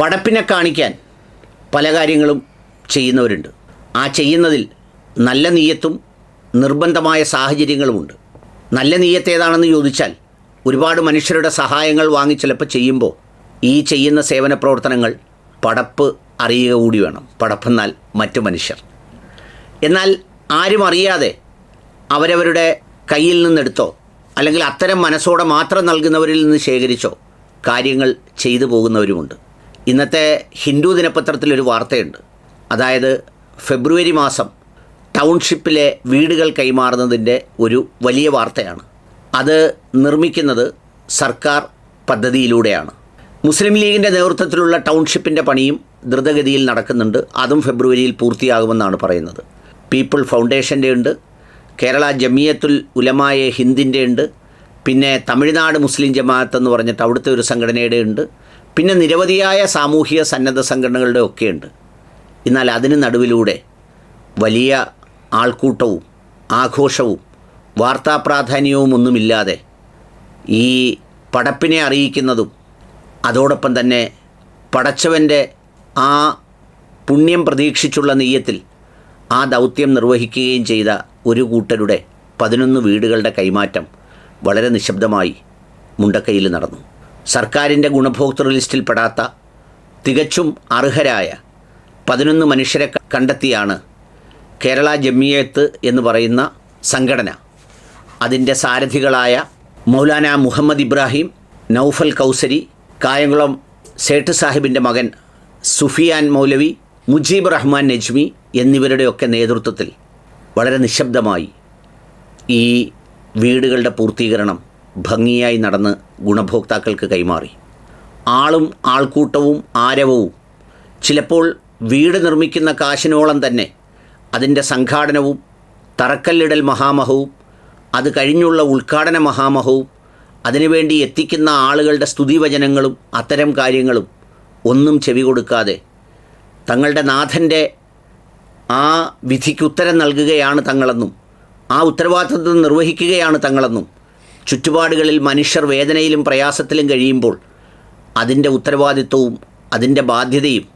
പടപ്പിനെ കാണിക്കാൻ പല കാര്യങ്ങളും ചെയ്യുന്നവരുണ്ട്. ആ ചെയ്യുന്നതിൽ നല്ല നീയത്തും നിർബന്ധമായ സാഹചര്യങ്ങളുമുണ്ട്. നല്ല നീയത്ത് ഏതാണെന്ന് ചോദിച്ചാൽ ഒരുപാട് മനുഷ്യരുടെ സഹായങ്ങൾ വാങ്ങി ചിലപ്പോൾ ചെയ്യുമ്പോൾ ഈ ചെയ്യുന്ന സേവന പ്രവർത്തനങ്ങൾ പടപ്പ് അറിയുക കൂടി വേണം. പടപ്പെന്നാൽ മറ്റു മനുഷ്യർ. എന്നാൽ ആരും അറിയാതെ അവരവരുടെ കയ്യിൽ നിന്നെടുത്തോ അല്ലെങ്കിൽ അത്തരം മനസ്സോടെ മാത്രം നൽകുന്നവരിൽ നിന്ന് ശേഖരിച്ചോ കാര്യങ്ങൾ ചെയ്തു പോകുന്നവരുമുണ്ട്. ഇന്നത്തെ ഹിന്ദു ദിനപത്രത്തിലൊരു വാർത്തയുണ്ട്. അതായത് ഫെബ്രുവരി മാസം ടൗൺഷിപ്പിലെ വീടുകൾ കൈമാറുന്നതിന്റെ ഒരു വലിയ വാർത്തയാണ്. അത് നിർമ്മിക്കുന്നത് സർക്കാർ പദ്ധതിയിലൂടെയാണ്. മുസ്ലിം ലീഗിന്റെ നേതൃത്വത്തിലുള്ള ടൗൺഷിപ്പിന്റെ പണിയും ദ്രുതഗതിയിൽ നടക്കുന്നുണ്ട്. അതും ഫെബ്രുവരിയിൽ പൂർത്തിയാകുമെന്നാണ് പറയുന്നത്. പീപ്പിൾ ഫൗണ്ടേഷന്റെ ഉണ്ട് കേരള ജമിയത്തുൽ ഉലമായ ഹിന്ദിന്റെ ഉണ്ട് പിന്നെ തമിഴ്നാട് മുസ്ലിം ജമാഅത്ത് എന്ന് പറഞ്ഞിട്ട് അവിടുത്തെ ഒരു സംഘടനയുടെ ഉണ്ട്. പിന്നെ നിരവധിയായ സാമൂഹിക സന്നദ്ധ സംഘടനകളുടെ ഒക്കെ ഉണ്ട്. എന്നാൽ അതിന് നടുവിലൂടെ വലിയ ആൾക്കൂട്ടവും ആഘോഷവും വാർത്താ പ്രാധാന്യവും ഒന്നുമില്ലാതെ ഈ പടപ്പിനെ അറിയിക്കുന്നതും അതോടൊപ്പം തന്നെ പടച്ചവന്റെ ആ പുണ്യം പ്രതീക്ഷിച്ചുള്ള നെയ്യത്തിൽ ആ ദൗത്യം നിർവഹിക്കുകയും ചെയ്ത ഒരു കൂട്ടരുടെ പതിനൊന്ന് വീടുകളുടെ കൈമാറ്റം വളരെ നിശബ്ദമായി മുണ്ടക്കയിൽ നടന്നു. സർക്കാരിന്റെ ഗുണഭോക്തൃ ലിസ്റ്റിൽ പെടാത്ത തികച്ചും അർഹരായ പതിനൊന്ന് മനുഷ്യരെ കണ്ടെത്തിയാണ് കേരള ജമിയത്ത് എന്ന് പറയുന്ന സംഘടന. അതിന്റെ സാരഥികളായ മൗലാന മുഹമ്മദ് ഇബ്രാഹിം നൗഫൽ കൗസരി കായംകുളം സേട്ട് സാഹിബിന്റെ മകൻ സുഫിയാൻ മൗലവി മുജീബ് റഹ്മാൻ നജ്മി എന്നിവരുടെയൊക്കെ നേതൃത്വത്തിൽ വളരെ നിശബ്ദമായി ഈ വീടുകളുടെ പൂർത്തീകരണം ഭംഗിയായി നടന്ന് ഗുണഭോക്താക്കൾക്ക് കൈമാറി. ആളും ആൾക്കൂട്ടവും ആരവവും. ചിലപ്പോൾ വീട് നിർമ്മിക്കുന്ന കാശിനോളം തന്നെ അതിന്റെ സംഘാടനവും തറക്കല്ലിടൽ മഹാമഹവും അത് കഴിഞ്ഞുള്ള ഉദ്ഘാടന മഹാമഹവും അതിനുവേണ്ടി എത്തിക്കുന്ന ആളുകളുടെ സ്തുതിവചനങ്ങളും അത്തരം കാര്യങ്ങളും ഒന്നും ചെവി കൊടുക്കാതെ തങ്ങളുടെ നാഥന്റെ ആ വിധിക്ക് ഉത്തരം നൽകുകയാണ് തങ്ങളെന്നും ആ ഉത്തരവാദിത്വം നിർവഹിക്കുകയാണ് തങ്ങളെന്നും ചുറ്റുപാടുകളിൽ മനുഷ്യർ വേദനയിലും പ്രയാസത്തിലും കഴിയുമ്പോൾ അതിന്റെ ഉത്തരവാദിത്വവും അതിന്റെ ബാധ്യതയും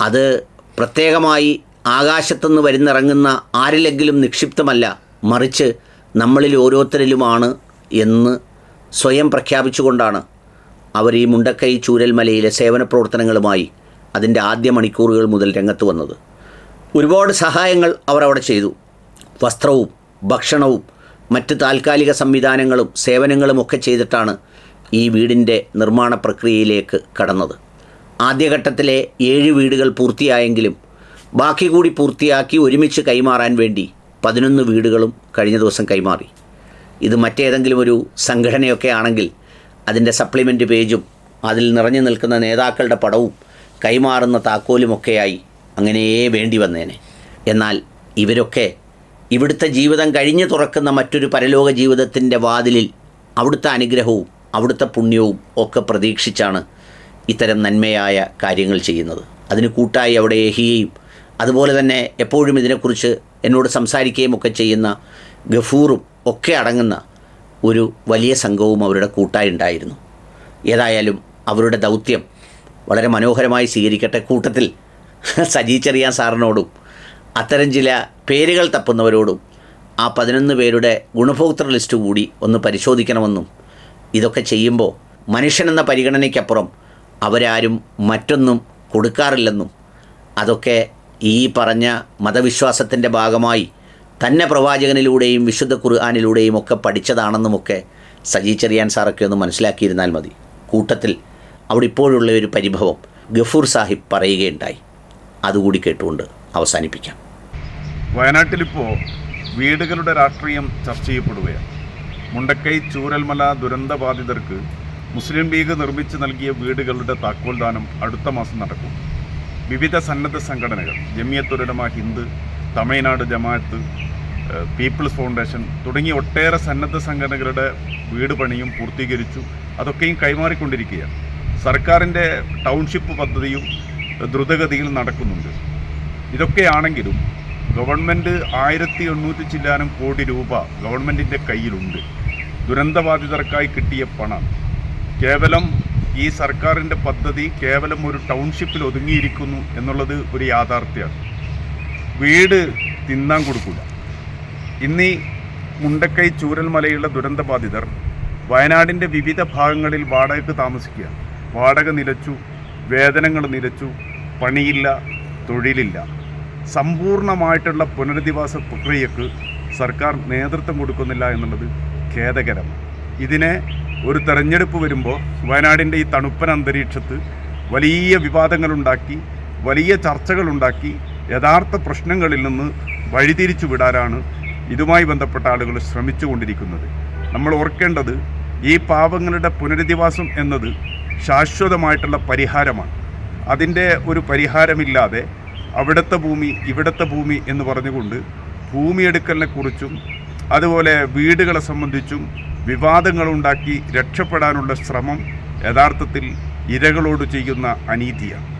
അത് പ്രത്യേകമായി ആകാശത്തുനിന്ന് വരുന്നിറങ്ങുന്ന ആരിലെങ്കിലും നിക്ഷിപ്തമല്ല മറിച്ച് നമ്മളിൽ ഓരോരുത്തരിലുമാണ് എന്ന് സ്വയം പ്രഖ്യാപിച്ചുകൊണ്ടാണ് അവർ ഈ മുണ്ടക്കൈ ചൂരൽമലയിലെ സേവന പ്രവർത്തനങ്ങളുമായി അതിന്റെ ആദ്യ മണിക്കൂറുകൾ മുതൽ രംഗത്ത് വന്നത്. ഒരുപാട് സഹായങ്ങൾ അവർ അവിടെ ചെയ്തു. വസ്ത്രവും ഭക്ഷണവും മറ്റ് താൽക്കാലിക സംവിധാനങ്ങളും സേവനങ്ങളും ഒക്കെ ചെയ്തിട്ടാണ് ഈ വീടിന്റെ നിർമ്മാണ പ്രക്രിയയിലേക്ക് കടന്നത്. ആദ്യഘട്ടത്തിലെ ഏഴ് വീടുകൾ പൂർത്തിയായെങ്കിലും ബാക്കി കൂടി പൂർത്തിയാക്കി ഒരുമിച്ച് കൈമാറാൻ വേണ്ടി പതിനൊന്ന് വീടുകളും കഴിഞ്ഞ ദിവസം കൈമാറി. ഇത് മറ്റേതെങ്കിലും ഒരു സംഘടനയൊക്കെ ആണെങ്കിൽ അതിന്റെ സപ്ലിമെന്റ് പേജും അതിൽ നിറഞ്ഞു നിൽക്കുന്ന നേതാക്കളുടെ പടവും കൈമാറുന്ന താക്കോലുമൊക്കെയായി അങ്ങനെയേ വേണ്ടി വന്നേനെ. എന്നാൽ ഇവരൊക്കെ ഇവിടുത്തെ ജീവിതം കഴിഞ്ഞു തുറക്കുന്ന മറ്റൊരു പരലോക ജീവിതത്തിന്റെ വാതിലിൽ അവിടുത്തെ അനുഗ്രഹവും അവിടുത്തെ പുണ്യവും ഒക്കെ പ്രതീക്ഷിച്ചാണ് ഇത്തരം നന്മയായ കാര്യങ്ങൾ ചെയ്യുന്നത്. അതിന് കൂട്ടായി അവിടെ ഏഹിയെയും അതുപോലെ തന്നെ എപ്പോഴും ഇതിനെക്കുറിച്ച് എന്നോട് സംസാരിക്കുകയും ഒക്കെ ചെയ്യുന്ന ഗഫൂറും ഒക്കെ അടങ്ങുന്ന ഒരു വലിയ സംഘവും അവരുടെ കൂട്ടായി ഉണ്ടായിരുന്നു. ഏതായാലും അവരുടെ ദൗത്യം വളരെ മനോഹരമായി സ്വീകരിക്കട്ടെ. കൂട്ടത്തിൽ സജി ചെറിയാൻ സാറിനോടും അത്തരം ചില പേരുകൾ തപ്പുന്നവരോടും ആ പതിനൊന്ന് പേരുടെ ഗുണഭോക്തൃ ലിസ്റ്റ് കൂടി ഒന്ന് പരിശോധിക്കണമെന്നും ഇതൊക്കെ ചെയ്യുമ്പോൾ മനുഷ്യനെന്ന പരിഗണനയ്ക്കപ്പുറം അവരാരും മറ്റൊന്നും കൊടുക്കാറില്ലെന്നും അതൊക്കെ ഈ പറഞ്ഞ മതവിശ്വാസത്തിന്റെ ഭാഗമായി തന്നെ പ്രവാചകനിലൂടെയും വിശുദ്ധ ഖുർആാനിലൂടെയും ഒക്കെ പഠിച്ചതാണെന്നുമൊക്കെ സജി ചെറിയാൻ സാറൊക്കെ ഒന്ന് മനസ്സിലാക്കിയിരുന്നാൽ മതി. കൂട്ടത്തിൽ അവിടെ ഇപ്പോഴുള്ള ഒരു പരിഭവം ഗഫൂർ സാഹിബ് പറയുകയുണ്ടായി. അതുകൂടി കേട്ടുകൊണ്ട് അവസാനിപ്പിക്കാം. വയനാട്ടിലിപ്പോൾ വീടുകളുടെ രാഷ്ട്രീയം ചർച്ച ചെയ്യപ്പെടുകയാണ്. മുണ്ടക്കൈ ചൂരൽമല ദുരന്തബാധിതർക്ക് മുസ്ലിം ലീഗ് നിർമ്മിച്ചു നൽകിയ വീടുകളുടെ താക്കോൽദാനം അടുത്ത മാസം നടക്കും. വിവിധ സന്നദ്ധ സംഘടനകൾ ജമിയത്തുലമ ഹിന്ദ് തമിഴ്നാട് ജമാഅത്ത് പീപ്പിൾസ് ഫൗണ്ടേഷൻ തുടങ്ങിയ ഒട്ടേറെ സന്നദ്ധ സംഘടനകളുടെ വീട് പണിയും പൂർത്തീകരിച്ചു. അതൊക്കെയും കൈമാറിക്കൊണ്ടിരിക്കുകയാണ്. സർക്കാരിന്റെ ടൗൺഷിപ്പ് പദ്ധതിയും ദ്രുതഗതിയിൽ നടക്കുന്നുണ്ട്. ഇതൊക്കെയാണെങ്കിലും ഗവൺമെന്റ് ആയിരത്തി എണ്ണൂറ്റി ചില്ലാനം കോടി രൂപ ഗവൺമെന്റിന്റെ കയ്യിലുണ്ട്. ദുരന്തബാധിതർക്കായി കിട്ടിയ പണം. കേവലം ഈ സർക്കാരിന്റെ പദ്ധതി കേവലം ഒരു ടൗൺഷിപ്പിൽ ഒതുങ്ങിയിരിക്കുന്നു എന്നുള്ളത് ഒരു യാഥാർത്ഥ്യമാണ്. വീട് തിന്നാൻ കൊടുക്കില്ല ഇന്നീ മുണ്ടക്കൈ ചൂരൽമലയുള്ള ദുരന്തബാധിതർ വയനാടിന്റെ വിവിധ ഭാഗങ്ങളിൽ വാടകയ്ക്ക് താമസിക്കുക. വാടക നിലച്ചു വേതനങ്ങൾ നിലച്ചു പണിയില്ല തൊഴിലില്ല. സമ്പൂർണമായിട്ടുള്ള പുനരധിവാസ പ്രക്രിയക്ക് സർക്കാർ നേതൃത്വം കൊടുക്കുന്നില്ല എന്നുള്ളത് ഖേദകരം ഇതിനെ ഒരു തെരഞ്ഞെടുപ്പ് വരുമ്പോൾ വയനാടിന്റെ ഈ തണുപ്പൻ അന്തരീക്ഷത്ത് വലിയ വിവാദങ്ങളുണ്ടാക്കി വലിയ ചർച്ചകളുണ്ടാക്കി യഥാർത്ഥ പ്രശ്നങ്ങളിൽ നിന്ന് വഴിതിരിച്ചു വിടാനാണ് ഇതുമായി ബന്ധപ്പെട്ട ആളുകൾ ശ്രമിച്ചുകൊണ്ടിരിക്കുന്നത്. നമ്മൾ ഓർക്കേണ്ടത് ഈ പാവങ്ങളുടെ പുനരധിവാസം എന്നത് ശാശ്വതമായിട്ടുള്ള പരിഹാരമാണ്. അതിന്റെ ഒരു പരിഹാരമില്ലാതെ അവിടുത്തെ ഭൂമി ഇവിടുത്തെ ഭൂമി എന്ന് പറഞ്ഞുകൊണ്ട് ഭൂമിയെടുക്കലിനെ കുറിച്ചും അതുപോലെ വീടുകളെ സംബന്ധിച്ചും വിവാദങ്ങളുണ്ടാക്കി രക്ഷപ്പെടാനുള്ള ശ്രമം യഥാർത്ഥത്തിൽ ഇരകളോട് ചെയ്യുന്ന അനീതിയാണ്.